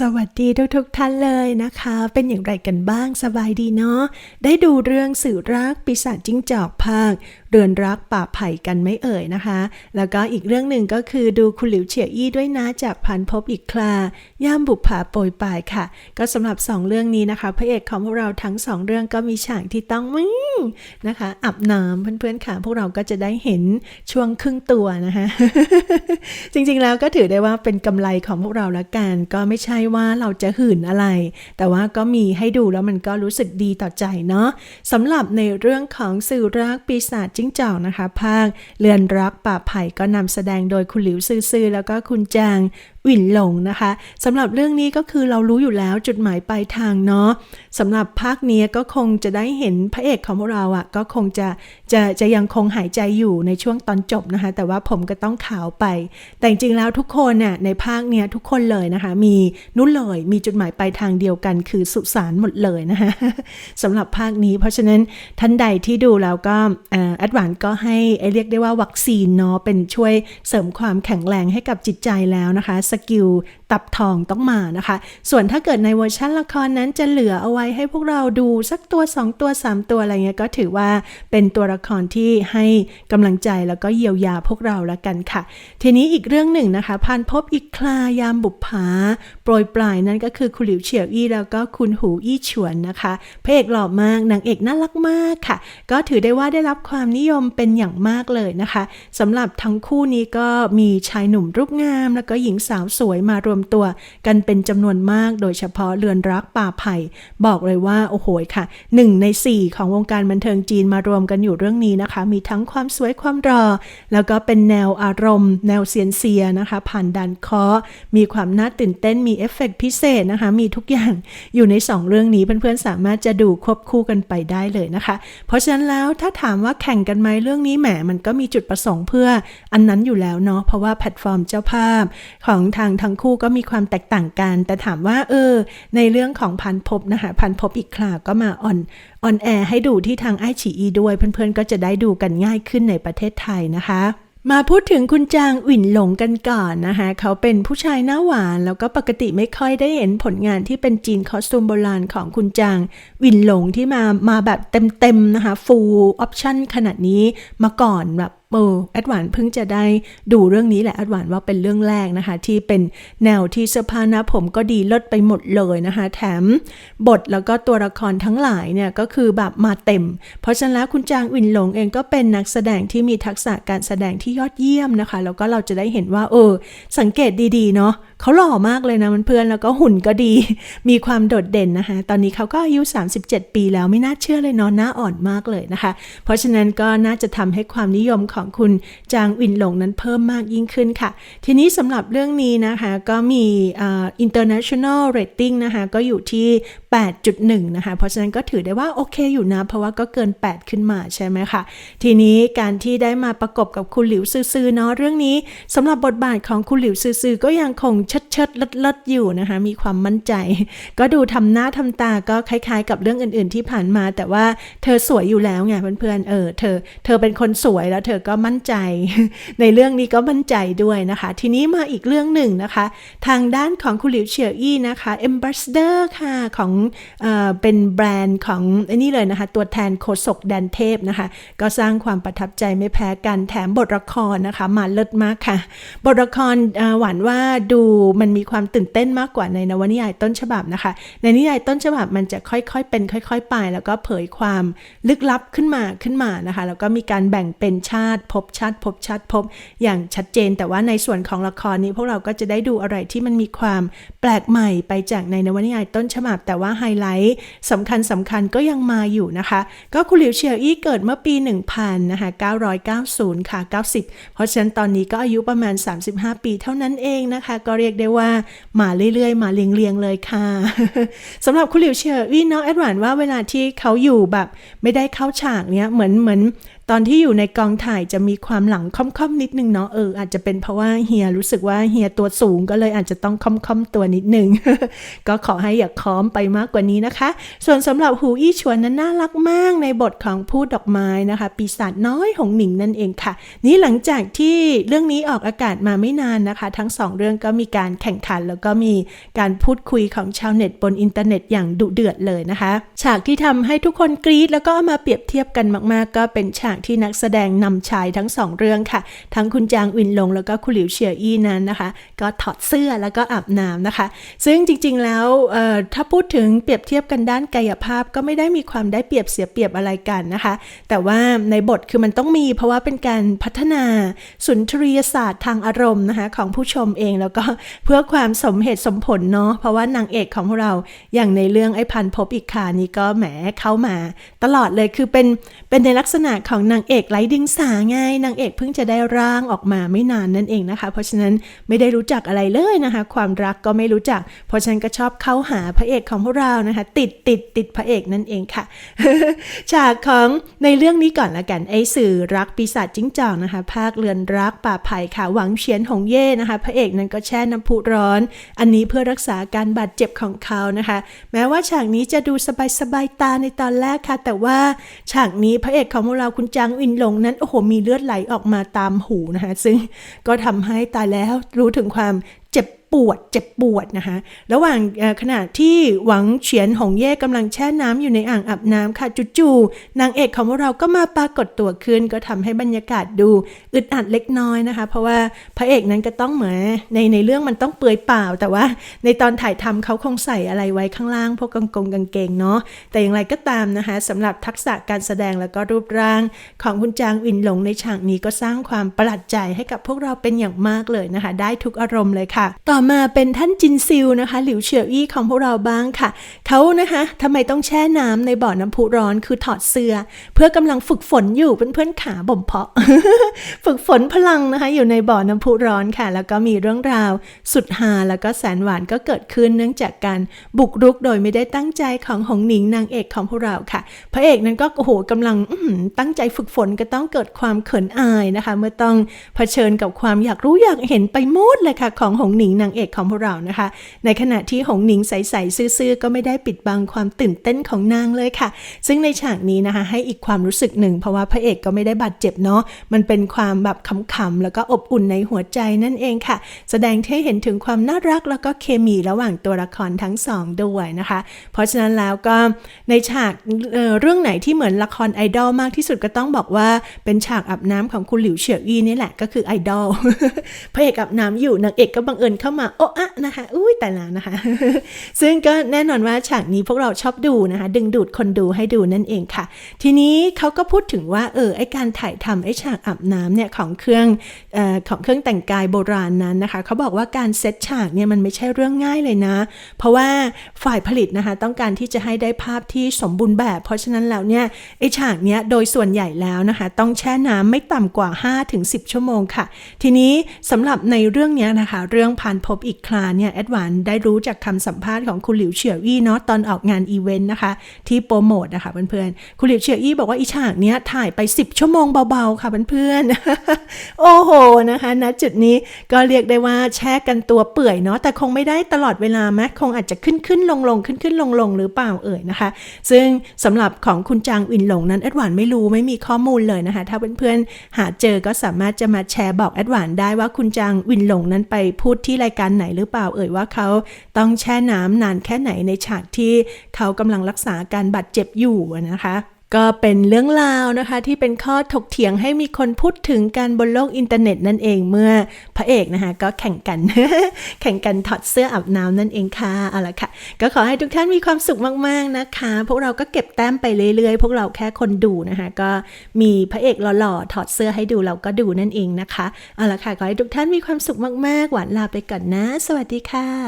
สวัสดีทุกทุกๆท่านเลยนะคะ เป็นอย่างไรกันบ้างสบายดีเนาะได้ดูเรื่องสื่อรักปีศาจจิ้งจอกภาค รือนรักป่าไผ่กันไม่เอ่ยนะคะ แล้วก็อีกเรื่องหนึ่งก็คือดูคุณหลิวเฉียอี้ด้วยนะจากพันพบอีกคลา ย่ามบุปผาโปรยปลายค่ะ ก็สำหรับสองเรื่องนี้นะคะ พระเอกของพวกเราทั้งสองเรื่องก็มีฉากที่ต้องมึงนะคะอาบน้ำเพื่อนๆค่ะ พวกเราก็จะได้เห็นช่วงครึ่งตัวนะคะ จริงๆแล้วก็ถือได้ว่าเป็นกำไรของพวกเราละกัน ก็ไม่ใช่ว่าเราจะหื่นอะไร แต่ว่าก็มีให้ดูแล้วมันก็รู้สึกดีต่อใจเนาะสำหรับในเรื่องของสื่อรักปีศาจจิ้งจอกนะคะ ภาคเลือนรักป่าไผ่ก็นำแสดงโดยคุณหลิวซื่อแล้วก็คุณจาง หวินหลงนะคะสำหรับเรื่องนี้ก็คือเรารู้อยู่แล้วจุดหมายปลายทางเนาะสำหรับภาคนี้ก็คงจะได้เห็นพระเอกของพวกเราอะ่ะก็คงจะจะจะยังคงหายใจอยู่ในช่วงตอนจบนะคะ แต่ว่าผมก็ต้องขาวไป แต่จริงแล้วทุกคนน่ะในภาคเนี้ยทุกคนเลยนะคะ มีนุ่นเลยมีจุดหมายปลายทางเดียวกัน คือสุสานหมดเลยนะคะสำหรับภาคนี้ เพราะฉะนั้นท่านใดที่ดูแล้วก็แอดวานก็ให้เรียกได้ว่าวัคซีนเนาะเป็นช่วยเสริมความแข็งแรงให้กับจิตใจแล้วนะคะสกิลตับทองต้องมานะคะ ส่วนถ้าเกิดในเวอร์ชันละครนั้นจะเหลือเอาไว้ให้พวกเราดูสักตัว 2 ตัว 3 ตัวอะไรเงี้ยก็ถือว่าเป็นตัวละครที่ให้กำลังใจแล้วก็เยียวยาพวกเราล้วกันค่ะ ทีนี้อีกเรื่องหนึ่งนะคะพันพบอีกคลายามบุปผาโปรยปลายนั่นก็คือคุณหลิวเฉียวอี้แล้วก็คุณหูอี้ฉวนนะคะพระเอกหล่อมากนางเอกน่ารักมากค่ะ ก็ถือได้ว่าได้รับความนิยมเป็นอย่างมากเลยนะคะสำหรับทั้งคู่นี้ก็มีชายหนุ่มรูปงาม แล้วก็หญิงสาวสวยมารวมตัวกันเป็นจำนวนมากโดยเฉพาะเรือนรักป่าไผ่ บอกเลยว่า โอ้โหค่ะหนึ่งในสี่ของวงการบันเทิงจีนมารวมกันอยู่เรื่องนี้นะคะ มีทั้งความสวยความรอ แล้วก็เป็นแนวอารมณ์ แนวเซียนเซียนะคะ ผ่านดันเคาะมีความน่าตื่นเต้นมีเอฟเฟกต์พิเศษนะคะ มีทุกอย่างอยู่ใน 2 เรื่องนี้เพื่อนๆสามารถจะดูควบคู่กันไปได้เลยนะคะ เพราะฉะนั้นแล้วถ้าถามว่าแข่งกันไหมเรื่องนี้แหมมันก็มีจุดประสงค์เพื่ออันนั้นอยู่แล้วเนาะเพราะว่าแพลตฟอร์มเจ้าภาพของทางทั้งคู่ก็็มีความแตกต่างกัน แต่ถามว่าเออ ในเรื่องของพันพบนะคะพันพบอีกคลาก็มาออนออนแอร์ให้ดูที่ทางไอฉีอีด้วย เพื่อนๆก็จะได้ดูกันง่ายขึ้นในประเทศไทยนะคะมาพูดถึงคุณจางหวินหลงกันก่อนนะคะเขาเป็นผู้ชายหน้าหวาน แล้วก็ปกติไม่ค่อยได้เห็นผลงานที่เป็นจีนคอสตูมโบราณของคุณจางหวินหลงที่มามาแบบเต็มๆนะคะ full option ขนาดนี้มาก่อนแบบ เออแอดวานเพิ่งจะได้ดูเรื่องนี้แหละแอดวานว่าเป็นเรื่องแรกนะคะ ที่เป็นแนวที่เสื้อผ้าหน้าผมก็ดีเลิศไปหมดเลยนะคะ แถมบทแล้วก็ตัวละครทั้งหลายเนี่ยก็คือแบบมาเต็ม เพราะฉะนั้นแล้วคุณจางอินหลงเองก็เป็นนักแสดงที่มีทักษะการแสดงที่ยอดเยี่ยมนะคะ แล้วก็เราจะได้เห็นว่าเออสังเกตดีๆเนาะเขาหล่อมากเลยนะมันเพื่อนแล้วก็หุ่นก็ดี มีความโดดเด่นนะคะ ตอนนี้เขาก็อายุ 37 ปีแล้วไม่น่าเชื่อเลยเนาะหน้าอ่อนมากเลยนะคะ เพราะฉะนั้นก็น่าจะทำให้ความนิยมของคุณจางวินหลงนั้นเพิ่มมากยิ่งขึ้นค่ะ ทีนี้สำหรับเรื่องนี้นะคะก็มีอ่า international rating นะคะก็อยู่ที่ 8.1 นะคะ เพราะฉะนั้นก็ถือได้ว่าโอเคอยู่นะ เพราะว่าก็เกิน 8 ขึ้นมาใช่ไหมคะทีนี้การที่ได้มาประกบกับคุณหลิวซือๆเนาะเรื่องนี้สำหรับบทบาทของคุณหลิวซือๆก็ยังคงเชิดเชิดเลิศเลิศอยู่นะคะ มีความมั่นใจ ก็ดูทำหน้าทำตาก็คล้ายๆ กับเรื่องอื่น ๆ ที่ผ่านมา แต่ว่าเธอสวยอยู่แล้วไงเพื่อนๆเออเธอ เธอเป็นคนสวยแล้ว เธอก็มั่นใจ ในเรื่องนี้ก็มั่นใจด้วยนะคะ ทีนี้มาอีกเรื่องหนึ่งนะคะ ทางด้านของคุณหลิวเฉียวอี้นะคะ Ambassador ค่ะของเออเป็นแบรนด์ของไอ้นี่เลยนะคะ ตัวแทนโคศกแดนเทพนะคะ ก็สร้างความประทับใจไม่แพ้กันแถมบทละครนะคะ มาเลิศมากค่ะ บทละครหวานว่าดูมันมีความตื่นเต้นมากกว่าในนวนิยายต้นฉบับนะคะ ในนิยายต้นฉบับมันจะค่อยๆ เป็น ค่อย ๆ ไป แล้วก็เผยความลึกลับขึ้นมาขึ้นมานะคะ แล้วก็มีการแบ่งเป็นชาติภพชาติภพชาติภพอย่างชัดเจน แต่ว่าในส่วนของละครนี้พวกเราก็จะได้ดูอะไรที่มันมีความแปลกใหม่ไปจากในนวนิยายต้นฉบับ แต่ว่าไฮไลท์สำคัญสำคัญก็ยังมาอยู่นะคะ ก็คุณหลิวเฉียวอี้เกิดเมื่อปี 1000นะคะ990 ค่ะ 90 เพราะฉะนั้นตอนนี้ก็อายุประมาณ 35 ปีเท่านั้นเองนะคะก็เรียียกได้ว่ามาเรื่อยๆ มาเรียงๆเลยค่ะสำหรับคุณหลิวเชอร์วี่น้องแอดวานว่าเวลาที่เขาอยู่แบบ ไม่ได้เข้าฉากเนี้ยเหมือนเหมือน ตอนที่อยู่ในกองถ่ายจะมีความหลังค่อมๆนิดนึงเนาะเอออาจจะเป็นเพราะว่าเฮียรู้สึกว่าเฮียตัวสูงก็เลยอาจจะต้องค่อมๆตัวนิดนึง ก็ขอให้อย่าค้อมไปมากกว่านี้นะคะ ส่วนสำหรับหูอี้ชวนนั้นน่ารักมากในบทของพูดดอกไม้นะคะ ปีศาจน้อยของหนิงนั่นเองค่ะ นี่หลังจากที่เรื่องนี้ออกอากาศมาไม่นานนะคะ ทั้งสองเรื่องก็มีการแข่งขัน แล้วก็มีการพูดคุยของชาวเน็ตบนอินเทอร์เน็ตอย่างดุเดือดเลยนะคะ ฉากที่ทำให้ทุกคนกรี๊ดแล้วก็เอามาเปรียบเทียบกันมาก ๆ ก็เป็นฉากที่นักแสดงนำชายทั้งสองเรื่องค่ะ ทั้งคุณจางวินลงแล้วก็คุณหลิวเฉียอี้นั้นนะคะ ก็ถอดเสื้อแล้วก็อาบน้ำนะคะ ซึ่งจริงๆแล้วถ้าพูดถึงเปรียบเทียบกันด้านกายภาพก็ไม่ได้มีความได้เปรียบเสียเปรียบอะไรกันนะคะ แต่ว่าในบทคือมันต้องมีเพราะว่าเป็นการพัฒนาสุนทรียศาสตร์ทางอารมณ์นะคะของผู้ชมเองแล้วก็เพื่อความสมเหตุสมผลเนาะเพราะว่านางเอกของเราอย่างในเรื่องไอ้พันพบอีกขานี้ก็แหมเข้ามา ตลอดเลยคือเป็นเป็นในลักษณะของนางเอกไร้ดิงสาไงนางเอกเพิ่งจะได้ร่างออกมาไม่นานนั่นเองนะคะ เพราะฉะนั้นไม่ได้รู้จักอะไรเลยนะคะ ความรักก็ไม่รู้จัก เพราะฉะนั้นก็ชอบเข้าหาพระเอกของพวกเรานะคะ ติดติดติดพระเอกนั่นเองค่ะ ฉากของในเรื่องนี้ก่อนละกันไอ้สื่อรักปีศาจจิ้งจอกนะคะ ภาคเรือนรักป่าไผ่ค่ะหวังเฉียนหงเย่นะคะ พระเอกนั้นก็แช่น้ำพุร้อน อันนี้เพื่อรักษาการบาดเจ็บของเขานะคะ แม้ว่าฉากนี้จะดูสบายสบายตาในตอนแรกค่ะ แต่ว่าฉากนี้พระเอกของพวกเราคุณจางอินหลงนั้นโอ้โหมีเลือดไหลออกมาตามหูนะคะซึ่งก็ทำให้ตายแล้วรู้ถึงความ ปวดเจ็บปวดนะคะระหว่างขณะที่หวังเฉียนหงเย่กำลังแช่น้ำอยู่ในอ่างอาบน้ำค่ะจู่ๆนางเอกของพวกเราก็มาปรากฏตัวขึ้น ก็ทำให้บรรยากาศดูอึดอัดเล็กน้อยนะคะ เพราะว่าพระเอกนั้นก็ต้องเหมือนในในเรื่องมันต้องเปลือยเปล่า แต่ว่าในตอนถ่ายทำเขาคงใส่อะไรไว้ข้างล่างพวกกางกงกางเกงเนาะแต่อย่างไรก็ตามนะคะสำหรับทักษะการแสดงแล้วก็รูปร่างของคุณจางอินหลงในฉากนี้ก็สร้างความประหลาดใจให้กับพวกเราเป็นอย่างมากเลยนะคะ ได้ทุกอารมณ์เลยค่ะ ต่อมาเป็นท่านจินซิลนะคะ หลิวเฉียวอี้ของพวกเราบ้างค่ะ เขานะคะทำไมต้องแช่น้ำในบ่อน้ำพุร้อนคือถอดเสื้อ เพื่อกำลังฝึกฝนอยู่เพื่อนๆขาบ่มเพาะ ฝึกฝนพลังนะคะ อยู่ในบ่อน้ำพุร้อนค่ะ แล้วก็มีเรื่องราวสุดฮาแล้วก็แสนหวานก็เกิดขึ้นเนื่องจากการบุกรุกโดยไม่ได้ตั้งใจของหงหนิงนางเอกของพวกเราค่ะ พระเอกนั้นก็โอ้โหกำลังตั้งใจฝึกฝนก็ต้องเกิดความเขินอายนะคะ เมื่อต้องเผชิญกับความอยากรู้อยากเห็นไปหมดเลยค่ะ ของหงหนิงนางเอกของพวกเรานะคะ ในขณะที่หงหนิงใสๆซื่อๆก็ไม่ได้ปิดบังความตื่นเต้นของนางเลยค่ะ ซึ่งในฉากนี้นะคะ ให้อีกความรู้สึกหนึ่ง เพราะว่าพระเอกก็ไม่ได้บาดเจ็บเนาะมันเป็นความแบบขำๆแล้วก็อบอุ่นในหัวใจนั่นเองค่ะ แสดงให้เห็นถึงความน่ารักแล้วก็เคมีระหว่างตัวละครทั้งสองด้วยนะคะ เพราะฉะนั้นแล้วก็ในฉากเเรื่องไหนที่เหมือนละครไอดอลมากที่สุดก็ต้องบอกว่าเป็นฉากอาบน้ำของคุณหลิวเฉียวอี้นี่แหละก็คือไอดอลพระเอกอาบน้ำอยู่นางเอกก็บังเอิญเข้ามาโอะอะนะคะ อุ้ยแต่ละนะคะ ซึ่งก็แน่นอนว่าฉากนี้พวกเราชอบดูนะคะ ดึงดูดคนดูให้ดูนั่นเองค่ะ ทีนี้เขาก็พูดถึงว่าเออไอการถ่ายทำไอฉากอาบน้ำเนี่ยของเครื่องเออของเครื่องแต่งกายโบราณนั้นนะคะ เขาบอกว่าการเซตฉากเนี่ยมันไม่ใช่เรื่องง่ายเลยนะ เพราะว่าฝ่ายผลิตนะคะต้องการที่จะให้ได้ภาพที่สมบูรณ์แบบ เพราะฉะนั้นแล้วเนี่ยไอฉากเนี้ยโดยส่วนใหญ่แล้วนะคะ ต้องแช่น้ำไม่ต่ำกว่า 5-10 ชั่วโมงค่ะ ทีนี้สำหรับในเรื่องเนี้ยนะคะ เรื่องผ่านพบอีกคลาเนี่ยแอดวานได้รู้จากคำสัมภาษณ์ของคุณหลิวเฉียวอี้เนาะตอนออกงานอีเวนต์นะคะ ที่โปรโมทนะคะเพื่อนๆคุณหลิวเฉียวอี้บอกว่าอีฉากเนี้ยถ่ายไป 10 ชั่วโมงเบาๆค่ะเพื่อนๆโอ้โหนะคะณจุดนี้ก็เรียกได้ว่าแช่กันตัวเปื่อยเนาะแต่คงไม่ได้ตลอดเวลาแม้คงอาจจะขึ้นขึ้นลงลงขึ้นขึ้นลงลงหรือเปล่าเอ่ยนะคะ ซึ่งสำหรับของคุณจางอินหลงนั้นแอดวานไม่รู้ไม่มีข้อมูลเลยนะคะ ถ้าเพื่อนๆหาเจอก็สามารถจะมาแชร์บอกแอดวานได้ว่าคุณจางวินหลงนั้นไปพูดที่รายการไหนหรือเปล่าเอ่ยว่าเขาต้องแช่น้ำนานแค่ไหนในฉากที่เขากำลังรักษาการบาดเจ็บอยู่นะคะ ก็เป็นเรื่องราวนะคะที่เป็นข้อถกเถียงให้มีคนพูดถึงกันบนโลกอินเทอร์เน็ตนั่นเองเมื่อพระเอกนะคะก็แข่งกัน แข่งกันถอดเสื้ออาบน้ำนั่นเองค่ะเอาละค่ะ ก็ขอให้ทุกท่านมีความสุขมากๆนะคะ พวกเราก็เก็บแต้มไปเรื่อยๆ พวกเราแค่คนดูนะคะก็มีพระเอกหล่อๆถอดเสื้อให้ดูเราก็ดูนั่นเองนะคะเอาละค่ะขอให้ทุกท่านมีความสุขมากๆ หวานลาไปก่อนนะ สวัสดีค่ะ